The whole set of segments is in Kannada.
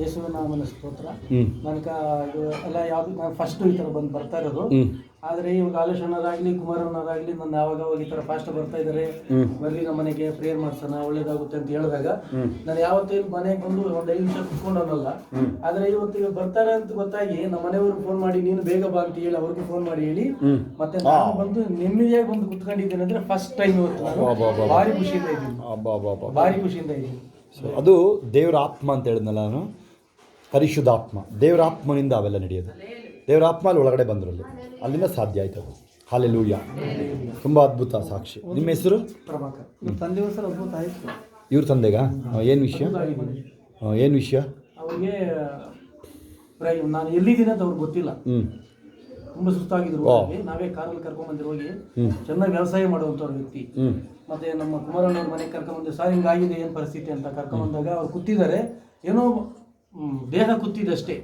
ಯೇಸುವಿನ ಸ್ತೋತ್ರ. ನನಗೆ ಇದು ಎಲ್ಲ ಯಾವ್ದು ನಾನು ಫಸ್ಟ್ ಈ ಥರ ಬಂದು ಬರ್ತಾ ಇರೋದು. ಆದರೆ ಇವಾಗ ಆಲೋಚನರಾಗಲಿ ಕುಮಾರಣ್ಣರಾಗಲಿ ನನ್ನ ಯಾವಾಗ ಅವಾಗ ಈ ಥರ ಫಾಸ್ಟ್ ಬರ್ತಾ ಇದ್ದಾರೆ ಬರ್ಲಿ ನಮ್ಮ ಮನೆಗೆ ಪ್ರೇಯರ್ ಮಾಡ್ಸೋಣ ಒಳ್ಳೇದಾಗುತ್ತೆ ಅಂತ ಹೇಳಿದಾಗ ನಾನು ಯಾವತ್ತೇನು ಮನೆಗೆ ಬಂದು ಒಂದು ಐದು ನಿಮಿಷ ಕೂತ್ಕೊಂಡನಲ್ಲ ಆದರೆ ಇವತ್ತು ಇವಾಗ ಬರ್ತಾರೆ ಅಂತ ಗೊತ್ತಾಗಿ ನಮ್ಮ ಮನೆಯವ್ರಿಗೆ ಫೋನ್ ಮಾಡಿ ನೀನು ಬೇಗ ಬಾ ಅಂತ ಹೇಳಿ ಅವ್ರಿಗೆ ಫೋನ್ ಮಾಡಿ ಹೇಳಿ ಮತ್ತೆ ನಾನು ಬಂದು ನೆಮ್ಮದಿಯಾಗಿ ಬಂದು ಕುತ್ಕೊಂಡಿದ್ದೇನೆ ಅಂದ್ರೆ ಫಸ್ಟ್ ಟೈಮ್ ಇವತ್ತು ನಾನು. ಭಾರಿ ಖುಷಿಯಿಂದ ಇದ್ದೀನಿ. ಭಾರಿ ಖುಷಿಯಿಂದ ಇದ್ದೀನಿ. ಅದು ದೇವರ ಆತ್ಮ ಅಂತ ಹೇಳಿದ್ನಲ್ಲ ನಾನು. ಪರಿಶುದ್ಧಾತ್ಮ. ದೇವರ ಆತ್ಮನಿಂದ ಅವೆಲ್ಲ ನಡೆಯೋದು. ದೇವರ ಆತ್ಮ ಅಲ್ಲಿ ಒಳಗಡೆ ಬಂದ್ರಲ್ಲಿ ಅಲ್ಲಿಂದ ಸಾಧ್ಯ ಆಯ್ತು ಅದು. ಹಾಲೆಲೂಯ ತುಂಬ ಅದ್ಭುತ ಸಾಕ್ಷಿ. ನಿಮ್ಮ ಹೆಸರು? ಇವ್ರ ತಂದೆಗಾ? ಏನು ವಿಷಯ? ಏನು ವಿಷಯ? ಅವ್ರಿಗೆ ನಾನು ಎಲ್ಲಿದ್ದೀನಿ ಅಂತ ಅವ್ರಿಗೆ ಗೊತ್ತಿಲ್ಲ. ತುಂಬ ಸುಸ್ತಾಗಿದ್ರು. ನಾವೇ ಕಾರಲ್ಲಿ ಕರ್ಕೊಂಬಂದಿರೋ ಹೋಗಿ ಚೆನ್ನಾಗಿ ವ್ಯವಸಾಯ ಮಾಡುವಂಥವ್ರ ವ್ಯಕ್ತಿ. ಮತ್ತೆ ನಮ್ಮ ಕುಮಾರಣ್ಣವ್ರ ಮನೆಗೆ ಕರ್ಕೊಂಡ್ಬಂದು ಸರ್ ಹಿಂಗಾಗಿದೆ ಏನು ಪರಿಸ್ಥಿತಿ? ಅಂತ ಕರ್ಕೊಂಡ್ಬಂದಾಗ ಅವ್ರು ಕೂತಿದ್ದಾರೆ. ಏನೋ ದೇಹ ಕುತ್ತಿದಷ್ಟೇ.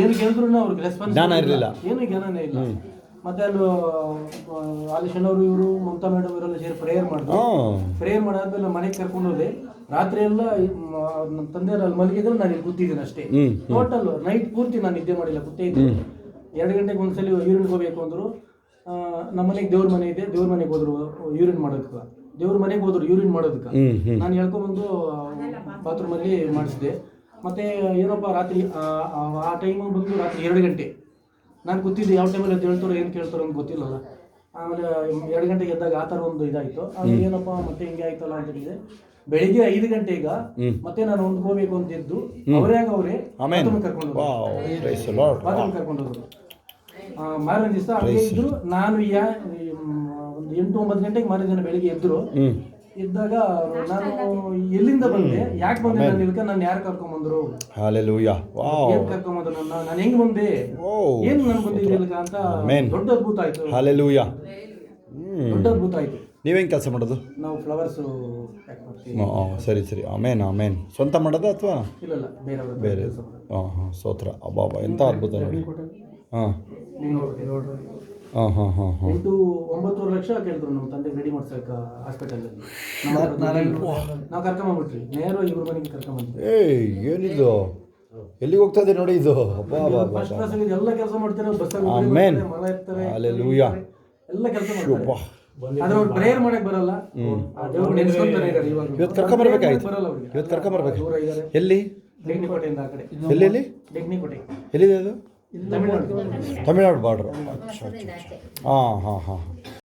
ಏನು ಕೇಳಿದ್ರು ಅವ್ರಿಗೆ ರೆಸ್ಪಾನ್ಸ್ ಜ್ಞಾನ ಇರ್ಲಿಲ್ಲ. ಏನು ಜ್ಞಾನನೇ ಇಲ್ಲ. ಮತ್ತೆ ಅಲ್ಲಿ ಆಲಿಶನ್ ಅವರು ಇವರು ಮಮತಾ ಮೇಡಮ್ ಇವರೆಲ್ಲ ಸೇರಿ ಪ್ರೇಯರ್ ಮಾಡಿದ್ರು. ಪ್ರೇಯರ್ ಮಾಡಾದ್ಮೇಲೆ ಮನೆಗೆ ಕರ್ಕೊಂಡು ಹೋದೆ. ರಾತ್ರಿ ಎಲ್ಲ ನಮ್ಮ ತಂದೆ ಅಲ್ಲಿ ಮಲಗಿದ್ರು ನಾನು ಇಲ್ಲಿ ಕೂತಿದ್ದೀನಿ ಅಷ್ಟೇ. ಟೋಟಲ್ ನೈಟ್ ಪೂರ್ತಿ ನಾನು ನಿದ್ದೆ ಮಾಡಿಲ್ಲ ಕೂತೇ ಇದ್ದೆ. ಎರಡು ಗಂಟೆಗೆ ಒಂದ್ಸಲಿ ಯೂರಿನ್ ಹೋಗ್ಬೇಕು ಅಂದರು. ನಮ್ಮ ಮನೆಗೆ ದೇವ್ರ ಮನೆ ಇದೆ ದೇವ್ರ ಮನೆಗೆ ಹೋದ್ರು ಯೂರಿನ್ ಮಾಡೋದಕ್ಕೆ. ದೇವ್ರ ಮನೆಗೆ ಹೋದ್ರು ಯೂರಿನ್ ಮಾಡೋದಕ್ಕೆ. ನಾನು ಹೇಳ್ಕೊಂಬಂದು ಬಾತ್ರೂಮಲ್ಲಿ ಮಾಡಿಸಿದೆ ಮತ್ತೆ ಏನಪ್ಪ ರಾತ್ರಿ ಆ- ಟೈಮ್ ಬಂದು ರಾತ್ರಿ ಎರಡು ಗಂಟೆ. ನಾನು ಕೂತಿದ್ದೆ ಯಾವ ಟೈಮಲ್ಲಿ ಅದು ಹೇಳ್ತಾರೋ ಏನು ಕೇಳ್ತಾರೋ ಅಂತ ಗೊತ್ತಿಲ್ಲಲ್ಲ. ಆಮೇಲೆ ಎರಡು ಗಂಟೆಗೆ ಎದ್ದಾಗ ಆ ಥರ ಒಂದು ಇದಾಯಿತು. ಆಮೇಲೆ ಏನಪ್ಪ ಮತ್ತೆ ಹಿಂಗೆ ಆಯ್ತಲ್ಲ ಅಂತ ಹೇಳಿದೆ ಬೆಳಿಗ್ಗೆ ಐದು ಗಂಟೆ ಈಗ ಮತ್ತೆ ನಾನು ಒಂದು ಹೋಗ್ಬೇಕು ಅಂತ ಎದ್ದು ಅವರೇ ಅವರೇ ಕರ್ಕೊಂಡು ಬಾತ್ರೂಮ್ ಕರ್ಕೊಂಡು ಹೋದ್ರು. ಮಾರನೇ ದಿವಸ ಅಲ್ಲಿ ಇದ್ರು ನಾನು ಯಾ ಒಂದು ಎಂಟು ಒಂಬತ್ತು ಗಂಟೆಗೆ ಮಾರನೇ ದಿನ ಬೆಳಿಗ್ಗೆ ಎದ್ರು ಇದ್ದಾಗ ನಾನು ಎಲ್ಲಿಂದ ಬಂದೆ? ಯಾಕೆ ಬಂದೆ? ನಾನು ಇಲ್ಕ ನಾನು ಯಾರು ಕರ್ಕೊಂಬಂದ್ರು ಹಾಲೆಲೂಯ. ವಾವ್. ಏನ್ ಕರ್ಕೊಂಬಂದ್ರು ನನ್ನ? ನಾನು ಹೆಂಗ್ ಬಂದೆ? ಓ ಏನ್ ನಾನು ಬಂದಿದ್ದೆ ಇಲ್ಕ ಅಂತ. ದೊಡ್ಡ ಅದ್ಭುತ ಆಯ್ತು. ಹಾಲೆಲೂಯ. ದೊಡ್ಡ ಅದ್ಭುತ ಆಯ್ತು. ನೀವೇನು ಕೆಲಸ ಮಾಡೋದು? ನಾವು ಫ್ಲವರ್ಸ್ ಹಾಂ ಸರಿ ಸರಿ. ಆಮೇನ್ ಆಮೇನ್. ಸ್ವಂತ ಮಾಡೋದಾ ಅಥವಾ? ಇಲ್ಲ ಇಲ್ಲ. ಬೇರೆ ಬೇರೆ ಹಾಂ ಹಾಂ ಸ್ತೋತ್ರ ಅಬ್ಬಾ ಅಬ್ಬಾ. ಎಂಥ ಅದ್ಭುತ ನೋಡಿ. ಹಾಂ. ಹಾಂ ಹಾಂ ಹಾಂ ಹಾಂ. ಎಂಟು ಒಂಬತ್ತೂವರೆ ಲಕ್ಷ ಕೇಳಿದ್ರು ನಮ್ಮ ತಂದೆ ರೆಡಿ ಮಾಡ್ಸಕ್ಕೆ ಹಾಸ್ಪಿಟಲ್ ನಾವು ಕರ್ಕೊಂಬಂದ್ಬಿಟ್ರಿ ನೇರವಾಗಿ ಇವ್ರ ಮನೆಗೆ ಕರ್ಕೊಂಬಂದ್ವಿ. ಏಯ್ ಏನಿದು? ಎಲ್ಲಿಗೆ ಹೋಗ್ತಾ ಇದೆ ನೋಡಿ ಇದು? ಅಬ್ಬಾ ಅಬ್ಬಾ ಅಬ್ಬಾ ಫಸ್ಟ್ ಕ್ಲಾಸ್ ಎಲ್ಲ ಕೆಲಸ ಮಾಡ್ತಾರೆ? ಬಸ್ Amen. ಮಳ ಇರ್ತಾರೆ. ಎಲ್ಲ ಕೆಲಸ ಅಬ್ಬಾ ಮಾಡ್ತಾರೆ ಆದ್ರೆ ಅವ್ರು ಪ್ರೇಯರ್ ಮಾಡಕ್ ಬರಲ್ಲ. ಆ ದೇವ್ರು ನೆನ್ಸ್ಕೊಂತಾನೆ ಇದ್ದಾರೆ ಇವಾಗ. ಇವತ್ತು ಕರ್ಕೊಂಬರ್ಬೇಕಾಯ್ತು? ಬರಲ್ಲ ಅವ್ರಿಗೆ. ಇವತ್ತು ಕರ್ಕೊಂಬರ್ಬೇಕು ದೂರ ಇದ್ದಾರೆ. ಎಲ್ಲಿ? ಆ ಕಡೆ. ಎಲ್ಲಿ ಎಲ್ಲಿ? ಡೆಗ್ನಿಕೋಟೆ. ಎಲ್ಲಿದೆ ಅದು? ತಮಿಳ್ನಾಡು. ಬಾರ್ಡ್ರು ಹಾಂ ಹಾಂ ಹಾಂ.